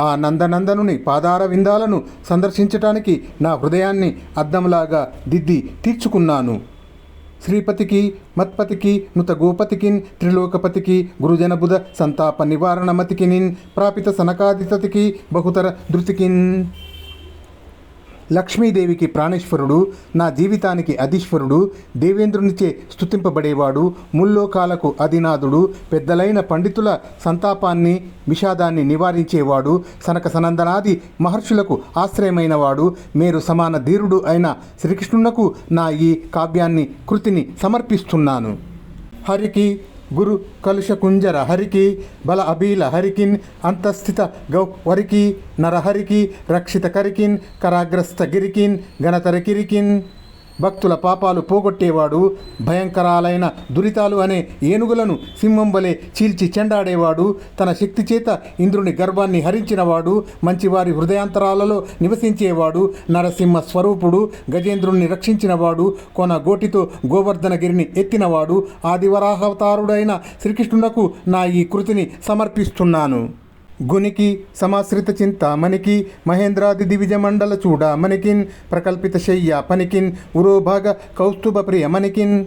ఆ నందనందనుని పాదార విందాలను సందర్శించటానికి నా హృదయాన్ని అద్దంలాగా దిద్ది తీర్చుకున్నాను. శ్రీపతికి మత్పతికి నుతగోపతికిన్ త్రిలోకపతికి గురుజనబుధ సంతాప నివారణమతికినిన్ ప్రాపిత సనకాదితతికి బహుతర ధృతికిన్. లక్ష్మీదేవికి ప్రాణేశ్వరుడు నా జీవితానికి అధీశ్వరుడు దేవేంద్రునిచే స్తుతింపబడేవాడు ముల్లోకాలకు అధినాథుడు పెద్దలైన పండితుల సంతాపాన్ని విషాదాన్ని నివారించేవాడు సనక సనందనాది మహర్షులకు ఆశ్రయమైనవాడు మేరు సమాన ధీరుడు అయిన శ్రీకృష్ణునకు నా ఈ కావ్యాన్ని కృతిని సమర్పిస్తున్నాను. హరికి గురు కలుషకుంజర హరికి బల అబీల హరికిన్ అంతస్థిత గౌ వరికి నరహరికి రక్షిత కరికిన్ కరాగ్రస్త గిరికిన్ గణతర కిరికిన్. భక్తుల పాపాలు పోగొట్టేవాడు భయంకరాలైన దురితాలు అనే ఏనుగులను సింహం వలె చీల్చి చెండాడేవాడు తన శక్తి చేత ఇంద్రుని గర్భాన్ని హరించినవాడు మంచివారి హృదయాంతరాలలో నివసించేవాడు నరసింహ స్వరూపుడు గజేంద్రుణ్ణి రక్షించినవాడు కొన గోటితో గోవర్ధనగిరిని ఎత్తినవాడు ఆదివరాహవతారుడైన శ్రీకృష్ణునకు నా ఈ కృతిని సమర్పిస్తున్నాను. గునికి సమాశ్రిత చింతామణికి మహేంద్రాది దివిజ మండల చూడామణికిన్ ప్రకల్పిత శయ్య పనికిన్ ఉరోభాగ కౌస్తుభ ప్రియమణికిన్.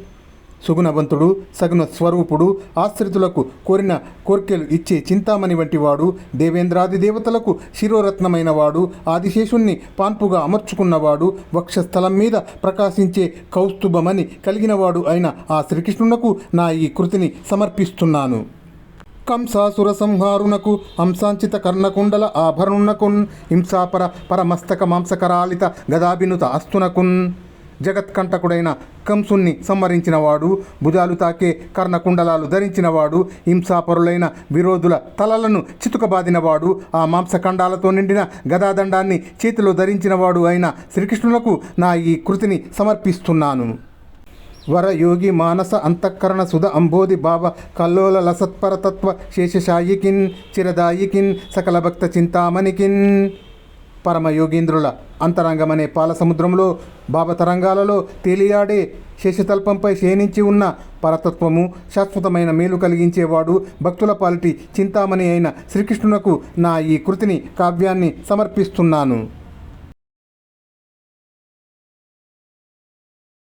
సుగుణవంతుడు సగుణ స్వరూపుడు ఆశ్రితులకు కోరిన కోర్కెలు ఇచ్చే చింతామణి వంటివాడు దేవేంద్రాది దేవతలకు శిరోరత్నమైనవాడు ఆదిశేషుణ్ణి పాన్పుగా అమర్చుకున్నవాడు వక్షస్థలం మీద ప్రకాశించే కౌస్తుభమని కలిగినవాడు అయిన ఆ శ్రీకృష్ణునకు నా ఈ కృతిని సమర్పిస్తున్నాను. కంసాసుర సంహారునకు హంసాంచిత కర్ణకుండల ఆభరణునకున్ హింసాపర పరమస్తక మాంసకరాలిత గదాభినుత అస్తునకున్ జగత్కంటకుడైన కంసుణ్ణి సంహరించినవాడు భుజాలు తాకే కర్ణకుండలాలు ధరించినవాడు హింసాపరులైన విరోధుల తలలను చితుకబాదినవాడు ఆ మాంసఖండాలతో నిండిన గదాదండాన్ని చేతిలో ధరించినవాడు అయిన శ్రీకృష్ణులకు నా ఈ కృతిని సమర్పిస్తున్నాను. వరయోగి మానస అంతఃకరణ సుధ అంబోధి భావ కల్లోల లసత్పరతత్వ శేషశాయికిన్ చిరదాయికిన్ సకల భక్త చింతామణికిన్. పరమయోగీంద్రుల అంతరంగమనే పాలసముద్రంలో భావతరంగాలలో తేలియాడే శేషతల్పంపై శయనించి ఉన్న పరతత్వము శాశ్వతమైన మేలు కలిగించేవాడు భక్తుల పాలిటి చింతామణి అయిన శ్రీకృష్ణునకు నా ఈ కృతిని కావ్యాన్ని సమర్పిస్తున్నాను.